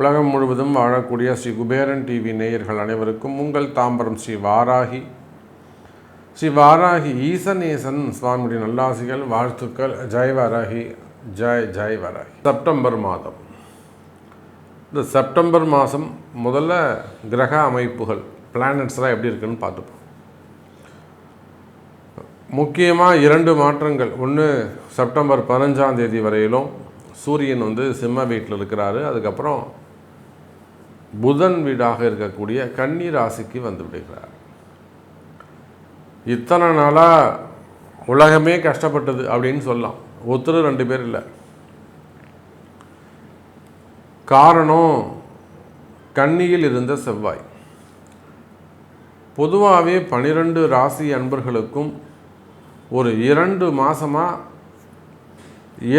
உலகம் முழுவதும் வாழக்கூடிய ஸ்ரீ குபேரன் டிவி நேயர்கள் அனைவருக்கும் உங்கள் தாம்பரம் ஸ்ரீ வாராகி. ஸ்ரீ வாராகி ஈசனேசன் சுவாமியுடைய நல்லாசிகள் வாழ்த்துக்கள். ஜெய் வாராகி ஜெய் ஜெய் வாராகி. செப்டம்பர் மாதம். இந்த செப்டம்பர் மாதம் முதல்ல கிரக அமைப்புகள் பிளானட்ஸ்லாம் எப்படி இருக்குன்னு பார்த்துப்போம். முக்கியமாக இரண்டு மாற்றங்கள். ஒன்று செப்டம்பர் பதினஞ்சாம் தேதி வரையிலும் சூரியன் வந்து சிம்ம வீட்டில் இருக்கிறாரு. அதுக்கப்புறம் புதன் வீடாக இருக்கக்கூடிய கன்னி ராசிக்கு வந்து விடுகிறார். இத்தனை நாளாக உலகமே கஷ்டப்பட்டது அப்படின்னு சொல்லலாம். ஒருத்தர் ரெண்டு பேர் இல்லை. காரணம் கன்னியில் இருந்த செவ்வாய். பொதுவாகவே பனிரெண்டு ராசி அன்பர்களுக்கும் ஒரு இரண்டு மாதமாக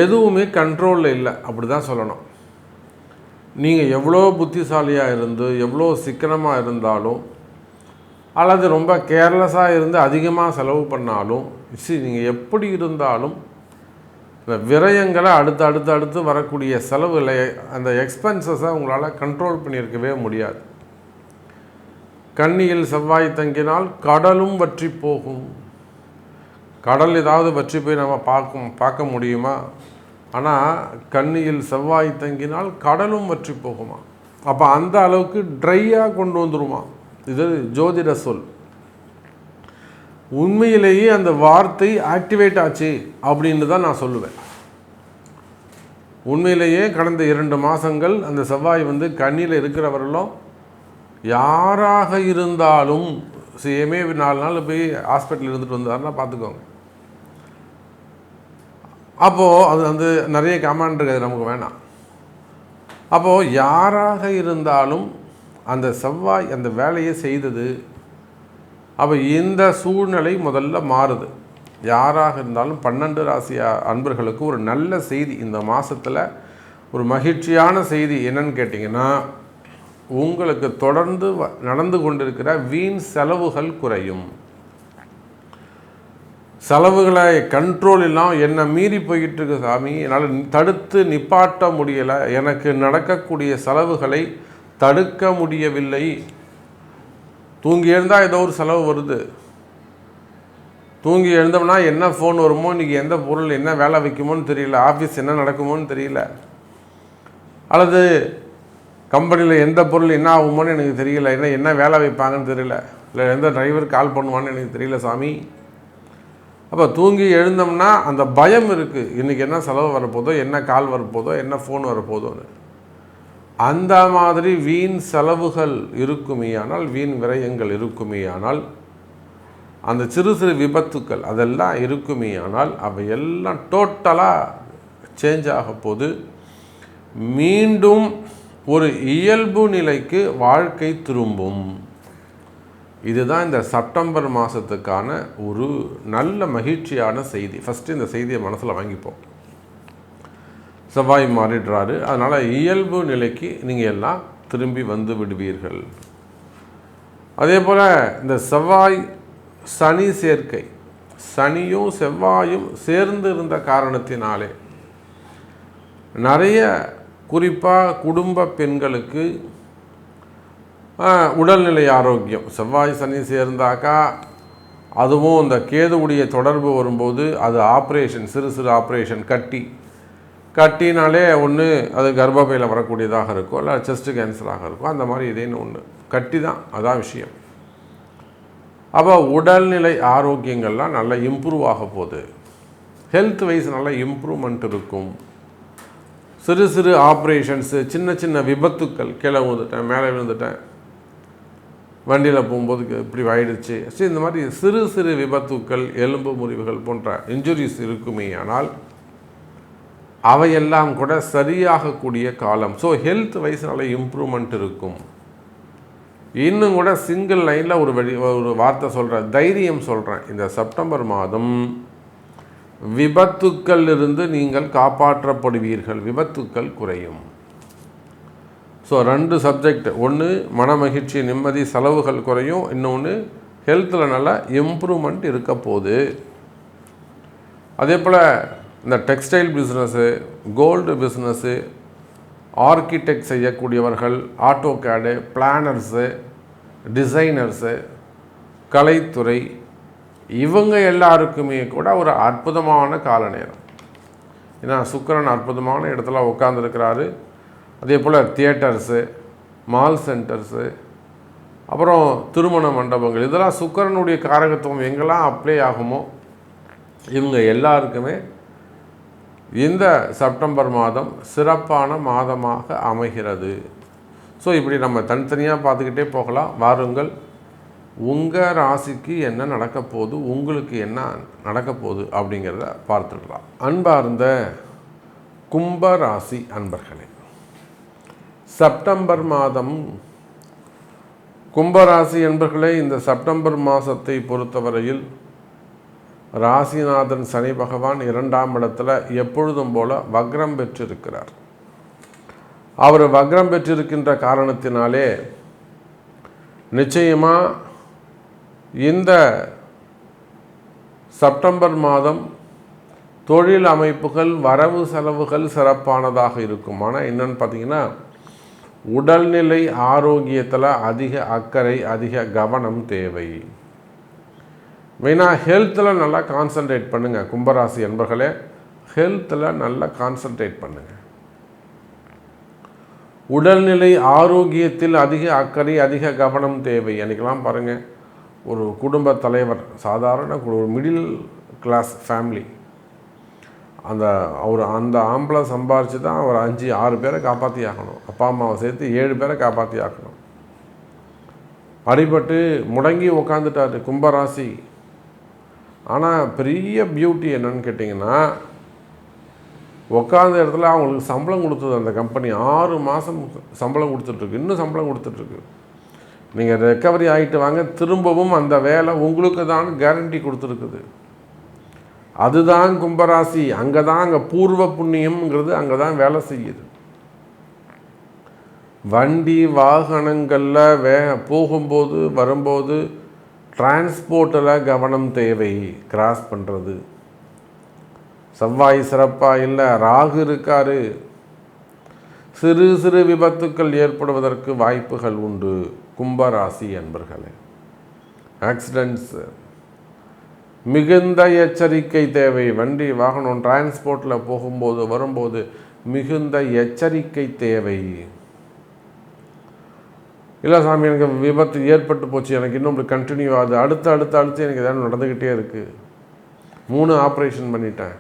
எதுவுமே கண்ட்ரோலில் இல்லை. அப்படி தான் சொல்லணும். நீங்கள் எவ்வளோ புத்திசாலியாக இருந்து எவ்வளோ சிக்கனமாக இருந்தாலும் அல்லது ரொம்ப கேர்லெஸ்ஸாக இருந்து அதிகமாக செலவு பண்ணாலும் சி நீங்கள் எப்படி இருந்தாலும் இந்த விரயங்களை அடுத்து அடுத்து அடுத்து வரக்கூடிய செலவுகளை அந்த எக்ஸ்பென்சஸை உங்களால் கண்ட்ரோல் பண்ணியிருக்கவே முடியாது. கண்ணியில் செவ்வாய் தங்கினால் கடலும் வற்றி போகும். கடல் ஏதாவது வற்றி போய் நம்ம பார்க்கும் பார்க்க முடியுமா? ஆனால் கண்ணியில் செவ்வாய் தங்கினால் கடலும் வற்றி போகுமா? அப்போ அந்த அளவுக்கு ட்ரையாக கொண்டு வந்துருமா? இது ஜோதிட சொல். உண்மையிலேயே அந்த வார்த்தை ஆக்டிவேட் ஆச்சு அப்படின்னு தான் நான் சொல்லுவேன். உண்மையிலேயே கடந்த இரண்டு மாதங்கள் அந்த செவ்வாய் வந்து கண்ணியில் இருக்கிறவர்களும் யாராக இருந்தாலும் சேமே நாலு நாள் போய் ஹாஸ்பிட்டல் இருந்துட்டு வந்தாருன்னா பார்த்துக்கோங்க. அப்போது அது வந்து நிறைய கமாண்ட் இருக்குது நமக்கு வேணாம். அப்போது யாராக இருந்தாலும் அந்த செவ்வாய் அந்த வேலையை செய்தது அப்போ இந்த சூழ்நிலை முதல்ல மாறுது. யாராக இருந்தாலும் பன்னெண்டு ராசி அன்பர்களுக்கு ஒரு நல்ல செய்தி இந்த மாதத்தில் ஒரு மகிழ்ச்சியான செய்தி என்னன்னு கேட்டிங்கன்னா உங்களுக்கு தொடர்ந்து வ- நடந்து கொண்டிருக்கிற வீண் செலவுகள் குறையும். செலவுகளை கண்ட்ரோல் இல்லாமல் என்னை மீறி போய்கிட்டு இருக்கு சாமி. என்னால் தடுத்து நிப்பாட்ட முடியலை. எனக்கு நடக்கக்கூடிய செலவுகளை தடுக்க முடியவில்லை. தூங்கி எழுந்தால் ஏதோ ஒரு செலவு வருது. தூங்கி எழுந்தோம்னா என்ன ஃபோன் வருமோ இன்றைக்கி எந்த பொருள் என்ன வேலை வைக்குமோன்னு தெரியல. ஆஃபீஸ் என்ன நடக்குமோன்னு தெரியல. அல்லது கம்பெனியில் எந்த பொருள் என்ன ஆகுமோன்னு எனக்கு தெரியல. என்ன என்ன வேலை வைப்பாங்கன்னு தெரியல. இல்லை எந்த டிரைவர் கால் பண்ணுவான்னு எனக்கு தெரியல சாமி. அப்போ தூங்கி எழுந்தோம்னா அந்த பயம் இருக்குது இன்றைக்கி என்ன செலவு வரப்போதோ என்ன கால் வரப்போதோ என்ன ஃபோன் வரப்போதோன்னு. அந்த மாதிரி வீண் செலவுகள் இருக்குமேயானால் வீண் விரயங்கள் இருக்குமேயானால் அந்த சிறு சிறு விபத்துக்கள் அதெல்லாம் இருக்குமேயானால் அவை எல்லாம் டோட்டலாக சேஞ்ச் ஆக போது மீண்டும் ஒரு இயல்பு நிலைக்கு வாழ்க்கை திரும்பும். இதுதான் இந்த செப்டம்பர் மாதத்துக்கான ஒரு நல்ல மகிழ்ச்சியான செய்தி. ஃபஸ்ட்டு இந்த செய்தியை மனசில் வாங்கிப்போம். செவ்வாய் மாறிடுறாரு. அதனால் இயல்பு நிலைக்கு நீங்கள் எல்லாம் திரும்பி வந்து விடுவீர்கள். அதே போல் இந்த செவ்வாய் சனி சேர்க்கை. சனியும் செவ்வாயும் சேர்ந்து இருந்த காரணத்தினாலே நிறைய குறிப்பாக குடும்ப பெண்களுக்கு உடல்நிலை ஆரோக்கியம். செவ்வாய் சனி சேர்ந்தாக்கா அதுவும் இந்த கேதுவுடைய தொடர்பு வரும்போது அது ஆப்ரேஷன் சிறு சிறு ஆப்ரேஷன் கட்டி. கட்டினாலே ஒன்று அது கர்ப்பப்பையில் வரக்கூடியதாக இருக்கும். இல்லை செஸ்ட்டு கேன்சராக இருக்கும். அந்த மாதிரி இதேன்னு ஒன்று கட்டி தான் அதான் விஷயம். அப்போ உடல்நிலை ஆரோக்கியங்கள்லாம் நல்லா இம்ப்ரூவ் ஆக போகுது. ஹெல்த் வைஸ் நல்லா இம்ப்ரூவ்மெண்ட் இருக்கும். சிறு சிறு ஆப்ரேஷன்ஸு சின்ன சின்ன விபத்துக்கள் கீழே விழுந்துட்டேன் மேலே விழுந்துட்டேன். வண்டியில் போகும்போது இப்படி ஆயிடுச்சு. சரி இந்த மாதிரி சிறு சிறு விபத்துக்கள் எலும்பு முறிவுகள் போன்ற இன்ஜுரிஸ் இருக்குமே ஆனால் அவையெல்லாம் கூட சரியாகக்கூடிய காலம். ஸோ ஹெல்த் வைஸ் நல்ல இம்ப்ரூவ்மெண்ட் இருக்கும். இன்னும் கூட சிங்கிள் லைனில் ஒரு வெளி ஒரு வார்த்தை சொல்கிறேன் தைரியம் சொல்கிறேன் இந்த செப்டம்பர் மாதம் விபத்துக்கள் இருந்து நீங்கள் காப்பாற்றப்படுவீர்கள். விபத்துக்கள் குறையும். ஸோ ரெண்டு சப்ஜெக்ட் ஒன்று மனமகிழ்ச்சி நிம்மதி செலவுகள் குறையும். இன்னொன்று ஹெல்த்தில் நல்லா இம்ப்ரூவ்மெண்ட் இருக்க போகுது. அதே போல் இந்த textile business gold business architect செய்யக்கூடியவர்கள் ஆட்டோ கேடு பிளானர்ஸு டிசைனர்ஸு கலைத்துறை இவங்க எல்லாருக்குமே கூட ஒரு அற்புதமான கால நேரம் ஏன்னா சுக்கிரன் அற்புதமான இடத்துல உட்காந்துருக்கிறாரு அதே போல் தியேட்டர்ஸு மால் சென்டர்ஸு அப்புறம் திருமண மண்டபங்கள். இதெல்லாம் சுக்கரனுடைய காரகத்துவம் எங்கெல்லாம் அப்ளை ஆகுமோ இவங்க எல்லாருக்குமே இந்த செப்டம்பர் மாதம் சிறப்பான மாதமாக அமைகிறது. ஸோ இப்படி நம்ம தனித்தனியாக பார்த்துக்கிட்டே போகலாம். வாருங்கள். உங்கள் ராசிக்கு என்ன நடக்க போகுது உங்களுக்கு என்ன நடக்க போகுது அப்படிங்கிறத பார்த்துடலாம். அன்பார்ந்த கும்ப ராசி அன்பர்களே செப்டம்பர் மாதம் கும்பராசி என்பர்களே இந்த செப்டம்பர் மாதத்தை பொறுத்தவரையில் ராசிநாதன் சனி பகவான் இரண்டாம் இடத்துல எப்பொழுதும் போல வக்ரம் பெற்றிருக்கிறார். அவர் வக்ரம் பெற்றிருக்கின்ற காரணத்தினாலே நிச்சயமாக இந்த செப்டம்பர் மாதம் தொழில் அமைப்புகள் வரவு செலவுகள் சிறப்பானதாக இருக்கும். ஆனால் என்னென்னு பார்த்தீங்கன்னா உடல்நிலை ஆரோக்கியத்தில் அதிக அக்கறை அதிக கவனம் தேவை. மெயினாக ஹெல்த்தில் நல்லா கான்சன்ட்ரேட் பண்ணுங்கள் கும்பராசி என்பர்களே ஹெல்த்தில் நல்லா கான்சன்ட்ரேட் பண்ணுங்கள் உடல்நிலை ஆரோக்கியத்தில் அதிக அக்கறை அதிக கவனம் தேவை. அன்றைக்கெல்லாம் பாருங்கள் ஒரு குடும்ப தலைவர் சாதாரண ஒரு மிடில் கிளாஸ் ஃபேமிலி அந்த அவர் அந்த ஆம்பளை சம்பாரித்து தான் அவர் அஞ்சு ஆறு பேரை காப்பாற்றி ஆகணும். அப்பா அம்மாவை சேர்த்து ஏழு பேரை காப்பாற்றி ஆக்கணும் அடிபட்டு முடங்கி உக்காந்துட்டார் கும்பராசி. ஆனால் பெரிய பியூட்டி என்னன்னு கேட்டிங்கன்னா உட்காந்த இடத்துல அவங்களுக்கு சம்பளம் கொடுத்தது அந்த கம்பெனி ஆறு மாதம் சம்பளம் கொடுத்துட்ருக்கு இன்னும் சம்பளம் கொடுத்துட்ருக்கு நீங்கள் ரெக்கவரி ஆகிட்டு வாங்க திரும்பவும் அந்த வேலை உங்களுக்கு தான் கேரண்டி கொடுத்துருக்குது. அதுதான் கும்பராசி. அங்கே தான் அங்கே பூர்வ புண்ணியம்ங்கிறது அங்கே தான் வேலை செய்யுது. வண்டி வாகனங்களில் வே போகும்போது வரும்போது டிரான்ஸ்போர்ட்டில் கவனம் தேவை. கிராஸ் பண்ணுறது செவ்வாய் சிறப்பாக இல்லை ராகு இருக்காரு. சிறு சிறு விபத்துக்கள் ஏற்படுவதற்கு வாய்ப்புகள் உண்டு. கும்பராசி என்பர்களே ஆக்சிடென்ட்ஸு மிகுந்த எச்சரிக்கை தேவை. வண்டி வாகனம் டிரான்ஸ்போர்ட்டில் போகும்போது வரும்போது மிகுந்த எச்சரிக்கை தேவை. இல்லை சாமி எனக்கு விபத்து ஏற்பட்டு போச்சு. எனக்கு இன்னும் இப்படி கண்டினியூ ஆகுது. அடுத்து அடுத்து அடுத்து எனக்கு எதாவது நடந்துக்கிட்டே இருக்குது மூணு ஆப்ரேஷன் பண்ணிட்டேன்.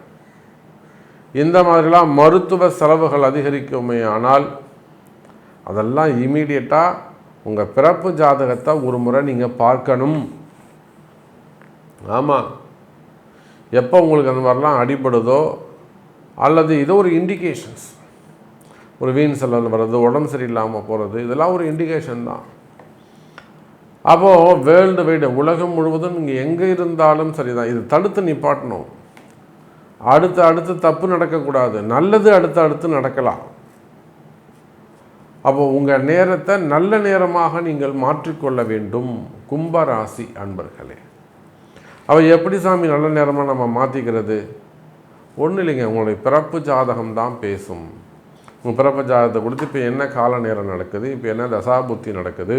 இந்த மாதிரிலாம் மருத்துவ செலவுகள் அதிகரிக்குமே. ஆனால் அதெல்லாம் இமீடியட்டாக உங்கள் பிறப்பு ஜாதகத்தை ஒரு முறை நீங்கள் பார்க்கணும். ஆமாம் எப்போ உங்களுக்கு அந்த மாதிரிலாம் அடிபடுதோ அல்லது இதோ ஒரு இண்டிகேஷன்ஸ் ஒரு வீண் செல்லல் வர்றது உடம்பு சரியில்லாமல் போகிறது இதெல்லாம் ஒரு இண்டிகேஷன் தான். அப்போது வேர்ல்டு வைடு உலகம் முழுவதும் நீங்கள் எங்கே இருந்தாலும் சரி தான் இது தடுத்து நிப்பாட்டணும். அடுத்து அடுத்து தப்பு நடக்கக்கூடாது. நல்லது அடுத்து அடுத்து நடக்கலாம். அப்போ உங்கள் நேரத்தை நல்ல நேரமாக நீங்கள் மாற்றிக்கொள்ள வேண்டும். கும்பராசி அன்பர்களே. அவள் எப்படி சாமி நல்ல நேரமாக நம்ம மாற்றிக்கிறது ஒன்றும் இல்லைங்க உங்களுடைய பிறப்பு ஜாதகம் தான் பேசும். உங்கள் பிறப்பு ஜாதகத்தை கொடுத்து இப்போ என்ன கால நேரம் நடக்குது? இப்போ என்ன தசாபுத்தி நடக்குது?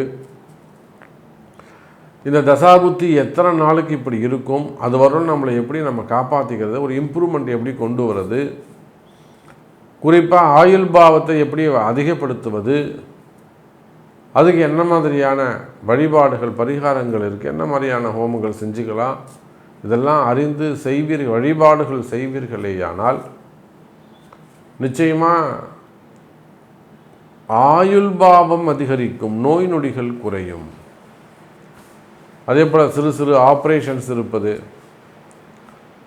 இந்த தசாபுத்தி எத்தனை நாளுக்கு இப்படி இருக்கும்? அது வரும் நம்மளை எப்படி நம்ம காப்பாற்றிக்கிறது ஒரு இம்ப்ரூவ்மெண்ட் எப்படி கொண்டு வர்றது? குறிப்பாக ஆயுள் பாவத்தை எப்படி அதிகப்படுத்துவது? அதுக்கு என்ன மாதிரியான வழிபாடுகள் பரிகாரங்கள் இருக்குது என்ன மாதிரியான ஹோமங்கள் செஞ்சுக்கலாம்? இதெல்லாம் அறிந்து செய்வீர்கள் வழிபாடுகள் செய்வீர்களேயானால் நிச்சயமாக ஆயுள் பாவம் அதிகரிக்கும் நோய் நொடிகள் குறையும். அதே போல் சிறு சிறு ஆப்ரேஷன்ஸ் இருப்பது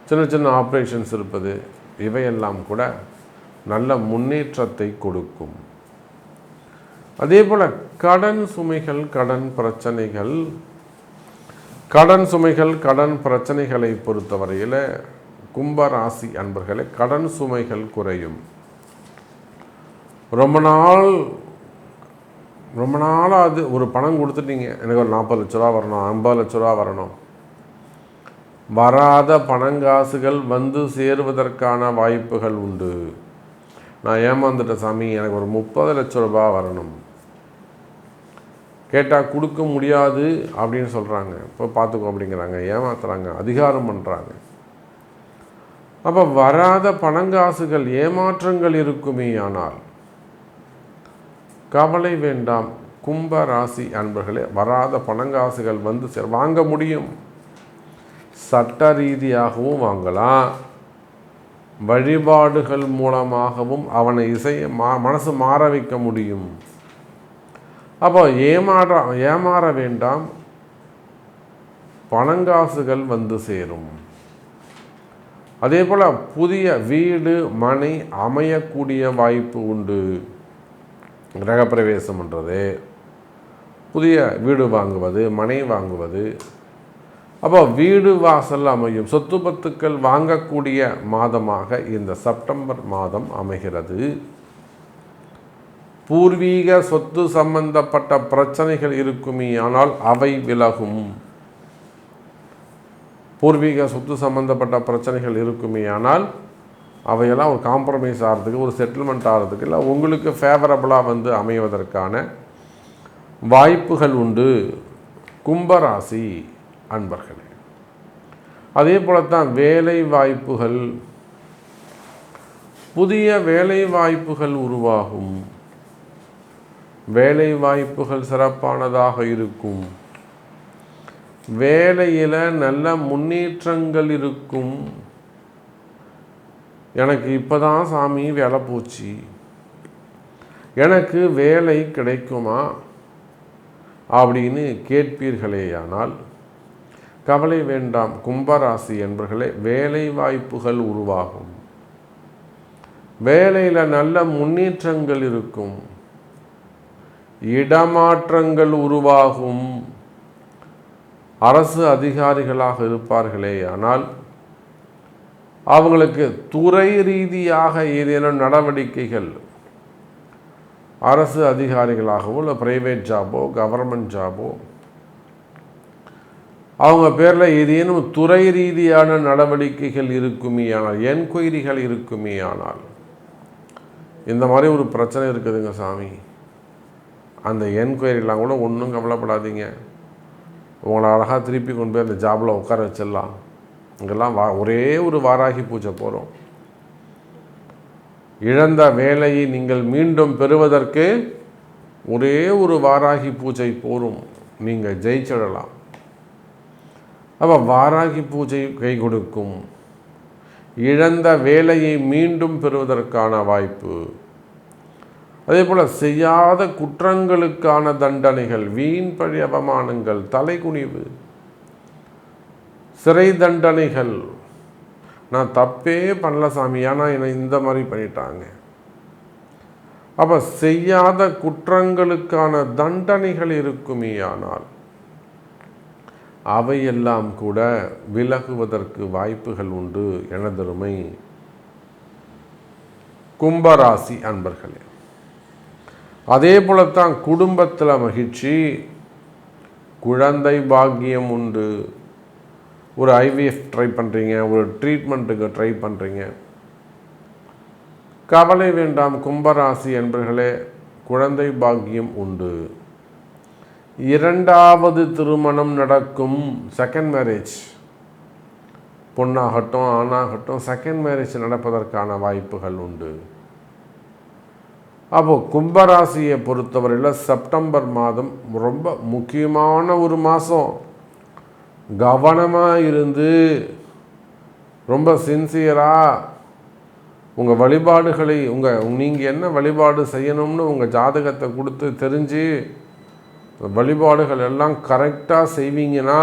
சின்ன சின்ன ஆப்ரேஷன்ஸ் இருப்பது இவையெல்லாம் கூட நல்ல முன்னேற்றத்தை கொடுக்கும். அதே போல் கடன் சுமைகள் கடன் பிரச்சனைகள் கடன் சுமைகள் கடன் பிரச்சனைகளை பொறுத்தவரையில் கும்பராசி அன்பர்களே கடன் சுமைகள் குறையும். ரொம்ப நாள் ரொம்ப நாளாக அது ஒரு பணம் கொடுத்துட்டீங்க. எனக்கு ஒரு நாற்பது லட்ச ரூபா வரணும் ஐம்பது லட்ச ரூபா வரணும். வராத பணங்காசுகள் வந்து சேருவதற்கான வாய்ப்புகள் உண்டு. நான் ஏமாந்துட்டேன் சாமி எனக்கு ஒரு முப்பது லட்ச ரூபா வரணும். கேட்டால் கொடுக்க முடியாது அப்படின்னு சொல்கிறாங்க இப்போ பார்த்துக்கோ அப்படிங்கிறாங்க. ஏமாத்துறாங்க. அதிகாரம் பண்ணுறாங்க அப்போ வராத பணங்காசுகள் ஏமாற்றங்கள் இருக்குமே ஆனால் கவலை வேண்டாம். கும்ப ராசி அன்பர்களே வராத பணங்காசுகள் வந்து சேர வாங்க முடியும். சட்ட ரீதியாகவும் வாங்கலாம். வழிபாடுகள் மூலமாகவும் அவனை இசைய மா மனசு மாற வைக்க முடியும். அப்போ ஏமாற ஏமாற வேண்டாம். பணங்காசுகள் வந்து சேரும். அதே போல் புதிய வீடு மனை அமையக்கூடிய வாய்ப்பு உண்டு. கிரகப்பிரவேசம்ன்றது புதிய வீடு வாங்குவது மனை வாங்குவது. அப்போ வீடு வாசல் அமையும். சொத்து பத்துக்கள் வாங்கக்கூடிய மாதமாக இந்த செப்டம்பர் மாதம் அமைகிறது. பூர்வீக சொத்து சம்பந்தப்பட்ட பிரச்சனைகள் இருக்குமே ஆனால் அவை விலகும். பூர்வீக சொத்து சம்பந்தப்பட்ட பிரச்சனைகள் இருக்குமே ஆனால் அவையெல்லாம் ஒரு காம்ப்ரமைஸ் ஆகிறதுக்கு ஒரு செட்டில்மெண்ட் ஆகிறதுக்கு இல்லை உங்களுக்கு ஃபேவரபுளாக வந்து அமைவதற்கான வாய்ப்புகள் உண்டு. கும்பராசி அன்பர்களே அதே போலத்தான் வேலை வாய்ப்புகள் புதிய வேலை வாய்ப்புகள் உருவாகும். வேலை வாய்ப்புகள் சிறப்பானதாக இருக்கும். வேலையில் நல்ல முன்னேற்றங்கள் இருக்கும். எனக்கு இப்போ தான் சாமி வேலை போச்சு. எனக்கு வேலை கிடைக்குமா? அப்படின்னு கேட்பீர்களேயானால் கவலை வேண்டாம். கும்பராசி என்பர்களே வேலை வாய்ப்புகள் உருவாகும். வேலையில் நல்ல முன்னேற்றங்கள் இருக்கும். இடமாற்றங்கள் உருவாகும். அரசு அதிகாரிகளாக இருப்பார்களே ஆனால் அவங்களுக்கு துறை ரீதியாக ஏதேனும் நடவடிக்கைகள் அரசு அதிகாரிகளாகவோ இல்லை ப்ரைவேட் ஜாபோ கவர்மெண்ட் ஜாபோ அவங்க பேரில் ஏதேனும் துறை ரீதியான நடவடிக்கைகள் இருக்குமே ஆனால் என்கொயரிகள் இருக்குமே ஆனால் இந்த மாதிரி ஒரு பிரச்சனை இருக்குதுங்க சாமி. அந்த என்கொயரிலாம் கூட ஒன்றும் கவலைப்படாதீங்க. உங்களை அழகாக திருப்பி கொண்டு போய் அந்த ஜாபில் உட்கார வச்சிடலாம். இங்கெல்லாம் வா ஒரே ஒரு வாராகி பூஜை போகிறோம் இழந்த வேலையை நீங்கள் மீண்டும் பெறுவதற்கு ஒரே ஒரு வாராகி பூஜை போரும். நீங்கள் ஜெயிச்சிடலாம். அப்போ வாராகி பூஜை கை கொடுக்கும். இழந்த வேலையை மீண்டும் பெறுவதற்கான வாய்ப்பு. அதே போல் செய்யாத குற்றங்களுக்கான தண்டனைகள் வீண் பழி அவமானங்கள் தலைகுனிவு சிறை தண்டனைகள். நான் தப்பே பண்ணல சாமி. ஆனால் என்னை இந்த மாதிரி பண்ணிட்டாங்க. அப்போ செய்யாத குற்றங்களுக்கான தண்டனைகள் இருக்குமே ஆனால் அவையெல்லாம் கூட விலகுவதற்கு வாய்ப்புகள் உண்டு எனதருமை கும்பராசி அன்பர்களே. அதே போலத்தான் குடும்பத்தில் மகிழ்ச்சி குழந்தை பாக்கியம் உண்டு. ஒரு ஐவிஎஃப் ட்ரை பண்ணுறீங்க ஒரு ட்ரீட்மெண்ட்டுக்கு ட்ரை பண்ணுறீங்க கவலை வேண்டாம் கும்பராசி என்பர்களே குழந்தை பாக்கியம் உண்டு. இரண்டாவது திருமணம் நடக்கும் செகண்ட் மேரேஜ் பொண்ணாகட்டும் ஆணாகட்டும் செகண்ட் மேரேஜ் நடப்பதற்கான வாய்ப்புகள் உண்டு. அப்போது கும்பராசியை பொறுத்தவரையில் செப்டம்பர் மாதம் ரொம்ப முக்கியமான ஒரு மாதம் கவனமாக இருந்து ரொம்ப சின்சியராக உங்கள் வழிபாடுகளை உங்கள் நீங்கள் என்ன வழிபாடு செய்யணும்னு உங்கள் ஜாதகத்தை கொடுத்து தெரிஞ்சு வழிபாடுகள் எல்லாம் கரெக்டாக செய்வீங்கன்னா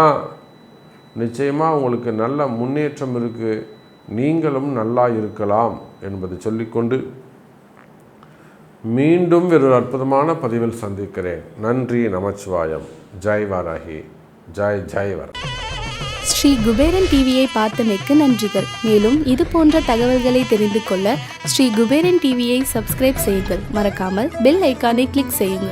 நிச்சயமாக உங்களுக்கு நல்ல முன்னேற்றம் இருக்குது நீங்களும் நல்லா இருக்கலாம் என்பதை சொல்லிக்கொண்டு மீண்டும் வேறு அற்புதமான பதிவில் சந்திக்கிறேன். நன்றி நமச்சிவாயம். ஜெய் வாராகி. ஜெய் ஜெய் வர. ஸ்ரீ குபேரன் டிவியை பார்த்தமைக்கு நன்றிகள். மேலும் இது போன்ற தகவல்களை தெரிந்து கொள்ள ஸ்ரீ குபேரன் டிவியை சப்ஸ்கிரைப் செய்யுங்கள். மறக்காமல் பெல் ஐக்கானை கிளிக் செய்யுங்கள்.